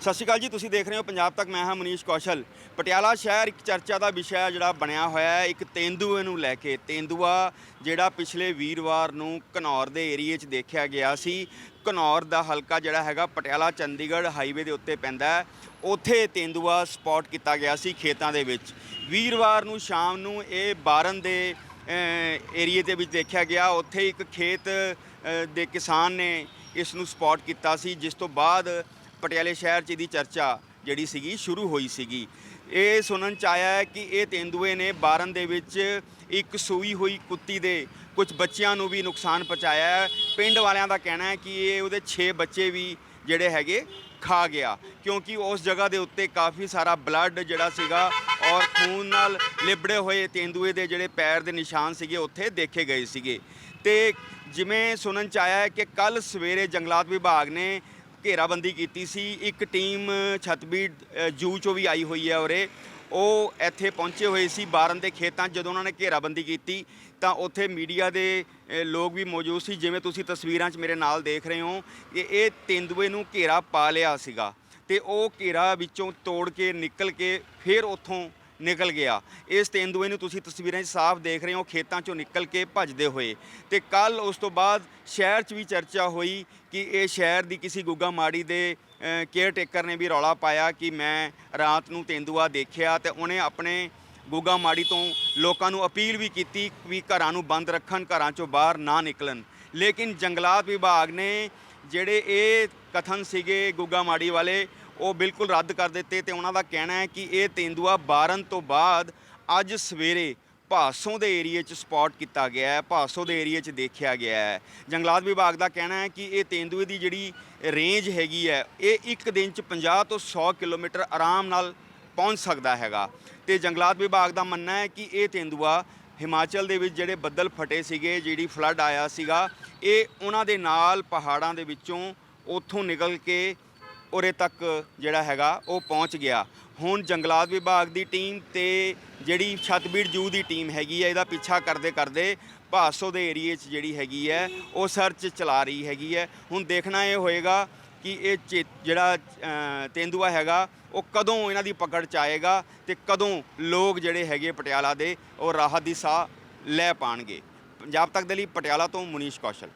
ਸਤਿ ਸ਼੍ਰੀ ਅਕਾਲ ਜੀ, ਤੁਸੀਂ ਦੇਖ ਰਹੇ ਹੋ ਪੰਜਾਬ ਤੱਕ। ਮੈਂ ਹਾਂ ਮਨੀਸ਼ ਕੌਸ਼ਲ। ਪਟਿਆਲਾ ਸ਼ਹਿਰ ਇੱਕ ਚਰਚਾ ਦਾ ਵਿਸ਼ਾ ਜਿਹੜਾ ਬਣਿਆ ਹੋਇਆ ਹੈ। ਇੱਕ ਤੇਂਦੂਏ ਨੂੰ ਲੈ ਕੇ। ਤੇਂਦੂਆ ਜਿਹੜਾ ਪਿਛਲੇ ਵੀਰਵਾਰ ਨੂੰ ਘਨੌਰ ਦੇ ਏਰੀਏ 'ਚ ਦੇਖਿਆ ਗਿਆ ਸੀ। ਘਨੌਰ ਦਾ ਹਲਕਾ ਜਿਹੜਾ ਹੈਗਾ ਪਟਿਆਲਾ, ਚੰਡੀਗੜ੍ਹ ਹਾਈਵੇ ਦੇ ਉੱਤੇ ਪੈਂਦਾ ਹੈ। ਉੱਥੇ ਤੇਂਦੂਆ ਸਪੌਟ ਕੀਤਾ ਗਿਆ ਸੀ ਖੇਤਾਂ ਦੇ ਵਿੱਚ। ਵੀਰਵਾਰ ਨੂੰ ਸ਼ਾਮ ਨੂੰ ਇਹ ਬਾਰਨ ਦੇ ਏਰੀਏ ਦੇ ਵਿੱਚ ਦੇਖਿਆ ਗਿਆ। ਉੱਥੇ ਇੱਕ ਖੇਤ ਦੇ ਕਿਸਾਨ ਨੇ ਇਸ ਨੂੰ ਸਪੌਟ ਕੀਤਾ ਸੀ, ਜਿਸ ਤੋਂ ਬਾਅਦ ਪਟਿਆਲੇ ਸ਼ਹਿਰ 'ਚ ਇਹਦੀ ਚਰਚਾ ਜਿਹੜੀ ਸੀਗੀ, ਸ਼ੁਰੂ ਹੋਈ ਸੀਗੀ। ਇਹ ਸੁਣਨ ਚ ਆਇਆ ਹੈ ਕਿ ਇਹ ਤੇਂਦੂਏ ਨੇ ਬਾਰਨ ਦੇ ਵਿੱਚ ਇੱਕ ਸੂਈ ਹੋਈ ਕੁੱਤੀ ਦੇ ਕੁਝ ਬੱਚਿਆਂ ਨੂੰ ਵੀ ਨੁਕਸਾਨ ਪਹੁੰਚਾਇਆ ਹੈ। ਪਿੰਡ ਵਾਲਿਆਂ ਦਾ ਕਹਿਣਾ ਹੈ ਕਿ ਇਹ ਉਹਦੇ 6 ਬੱਚੇ ਵੀ ਜਿਹੜੇ ਹੈਗੇ ਖਾ ਗਿਆ, ਕਿਉਂਕਿ ਉਸ ਜਗ੍ਹਾ ਦੇ ਉੱਤੇ ਕਾਫੀ ਸਾਰਾ ਬਲੱਡ ਜਿਹੜਾ ਸੀਗਾ ਔਰ ਖੂਨ ਨਾਲ ਲਿਬੜੇ ਹੋਏ ਤੇਂਦੂਏ ਦੇ ਜਿਹੜੇ ਪੈਰ ਦੇ ਨਿਸ਼ਾਨ ਸੀਗੇ, ਉੱਥੇ ਦੇਖੇ ਗਏ ਸੀਗੇ। ਤੇ ਜਿਵੇਂ ਸੁਣਨ ਚ ਆਇਆ ਹੈ ਕਿ ਕੱਲ ਸਵੇਰੇ ਜੰਗਲਾਤ ਵਿਭਾਗ ਨੇ ਘੇਰਾਬੰਦੀ ਕੀਤੀ ਸੀ। ਇੱਕ ਟੀਮ ਛਤਬੀੜ ਜੂ ਚੋਂ ਵੀ ਆਈ ਹੋਈ ਹੈ ਉਰੇ। ਉਹ ਇੱਥੇ ਪਹੁੰਚੇ ਹੋਏ ਸੀ ਬਾਰਨ ਦੇ ਖੇਤਾਂ। 'ਚ ਜਦੋਂ ਉਹਨਾਂ ਨੇ ਘੇਰਾਬੰਦੀ ਕੀਤੀ, ਤਾਂ ਉੱਥੇ ਮੀਡੀਆ ਦੇ ਲੋਕ ਵੀ ਮੌਜੂਦ ਸੀ। ਜਿਵੇਂ ਤੁਸੀਂ ਤਸਵੀਰਾਂ 'ਚ ਮੇਰੇ ਨਾਲ ਦੇਖ ਰਹੇ ਹੋ ਕਿ ਇਹ ਤੇਂਦੂਏ ਨੂੰ ਘੇਰਾ ਪਾ ਲਿਆ ਸੀਗਾ। ਤੇ ਉਹ ਘੇਰਾ ਵਿੱਚੋਂ ਤੋੜ ਕੇ ਨਿਕਲ ਕੇ ਫਿਰ ਉੱਥੋਂ ਨਿਕਲ ਗਿਆ। ਇਸ ਤੇਂਦੂਏ ਨੂੰ ਤੁਸੀਂ ਤਸਵੀਰਾਂ 'ਚ ਸਾਫ਼ ਦੇਖ ਰਹੇ ਹੋ, ਖੇਤਾਂ 'ਚੋਂ ਨਿਕਲ ਕੇ ਭੱਜਦੇ ਹੋਏ। ਤੇ ਕੱਲ ਉਸ ਤੋਂ ਬਾਅਦ ਸ਼ਹਿਰ 'ਚ ਵੀ ਚਰਚਾ ਹੋਈ ਕਿ ਇਹ ਸ਼ਹਿਰ ਦੀ ਕਿਸੇ ਗੁੱਗਾ ਮਾੜੀ ਦੇ ਕੇਅਰ ਟੇਕਰ ਨੇ ਵੀ ਰੌਲਾ ਪਾਇਆ ਕਿ ਮੈਂ ਰਾਤ ਨੂੰ ਤੇਂਦੂਆ ਦੇਖਿਆ ਤੇ ਉਹਨੇ ਆਪਣੇ ਗੁੱਗਾ ਮਾੜੀ ਤੋਂ ਲੋਕਾਂ ਨੂੰ ਅਪੀਲ ਵੀ ਕੀਤੀ ਵੀ ਘਰਾਂ ਨੂੰ ਬੰਦ ਰੱਖਣ, ਘਰਾਂ 'ਚੋਂ ਬਾਹਰ ਨਾ ਨਿਕਲਣ। ਲੇਕਿਨ ਜੰਗਲਾਤ ਵਿਭਾਗ ਨੇ ਜਿਹੜੇ ਇਹ ਕਥਨ ਸੀਗੇ ਗੁੱਗਾ ਮਾੜੀ ਵਾਲੇ ਉਹ ਬਿਲਕੁਲ ਰੱਦ ਕਰ ਦਿੱਤੇ ਤੇ ਉਹਨਾਂ ਦਾ ਕਹਿਣਾ ਹੈ ਕਿ ਇਹ ਤੇਂਦੂਆ ਬਾਰਨ ਤੋਂ ਬਾਅਦ ਅੱਜ ਸਵੇਰੇ ਭਾਸੋਂ ਦੇ ਏਰੀਏ 'ਚ ਸਪੌਟ ਕੀਤਾ ਗਿਆ ਹੈ, ਭਾਸੋਂ ਦੇ ਏਰੀਏ 'ਚ ਦੇਖਿਆ ਗਿਆ ਹੈ। ਜੰਗਲਾਤ ਵਿਭਾਗ ਦਾ ਕਹਿਣਾ ਹੈ ਕਿ ਇਹ ਤੇਂਦੂਏ ਦੀ ਜਿਹੜੀ ਰੇਂਜ ਹੈਗੀ ਹੈ, ਇਹ ਇੱਕ ਦਿਨ 'ਚ 50 ਤੋਂ 100 ਕਿਲੋਮੀਟਰ ਆਰਾਮ ਨਾਲ ਪਹੁੰਚ ਸਕਦਾ ਹੈਗਾ। ਤੇ ਜੰਗਲਾਤ ਵਿਭਾਗ ਦਾ ਮੰਨਣਾ ਹੈ ਕਿ ਇਹ ਤੇਂਦੂਆ ਹਿਮਾਚਲ ਦੇ ਵਿੱਚ ਜਿਹੜੇ ਬੱਦਲ ਫਟੇ ਸੀਗੇ, ਜਿਹੜੀ ਫਲੱਡ ਆਇਆ ਸੀਗਾ, ਇਹ ਉਹਨਾਂ ਦੇ ਨਾਲ ਪਹਾੜਾਂ ਦੇ ਵਿੱਚੋਂ ਉੱਥੋਂ ਨਿਕਲ ਕੇ ਉਰੇ ਤੱਕ ਜਿਹੜਾ ਹੈਗਾ ਉਹ ਪਹੁੰਚ ਗਿਆ। ਹੁਣ ਜੰਗਲਾਤ ਵਿਭਾਗ ਦੀ ਟੀਮ ਤੇ ਜਿਹੜੀ ਛਤਬੀੜ ਜੂ ਦੀ ਟੀਮ ਹੈਗੀ ਹੈ ਇਹਦਾ ਪਿੱਛਾ ਕਰਦੇ ਕਰਦੇ ਭਾਸੋ ਦੇ ਏਰੀਏ 'ਚ ਜਿਹੜੀ ਹੈਗੀ ਹੈ ਉਹ ਸਰਚ ਚਲਾ ਰਹੀ ਹੈਗੀ ਹੈ ਹੁਣ ਦੇਖਣਾ ਇਹ ਹੋਏਗਾ ਕਿ ਇਹ ਚੇ- ਜਿਹੜਾ ਤੇਂਦੂਆ ਹੈਗਾ, ਉਹ ਕਦੋਂ ਇਹਨਾਂ ਦੀ ਪਕੜ ਚ ਆਏਗਾ ਤੇ ਕਦੋਂ ਲੋਕ ਜਿਹੜੇ ਹੈਗੇ ਪਟਿਆਲਾ ਦੇ, ਉਹ ਰਾਹਤ ਦੀ ਸਾਹ ਲੈ ਪਾਣਗੇ। ਪੰਜਾਬ ਤੱਕ ਦੇ ਲਈ ਪਟਿਆਲਾ ਤੋਂ ਮੁਨੀਸ਼ ਕੌਸ਼ਲ।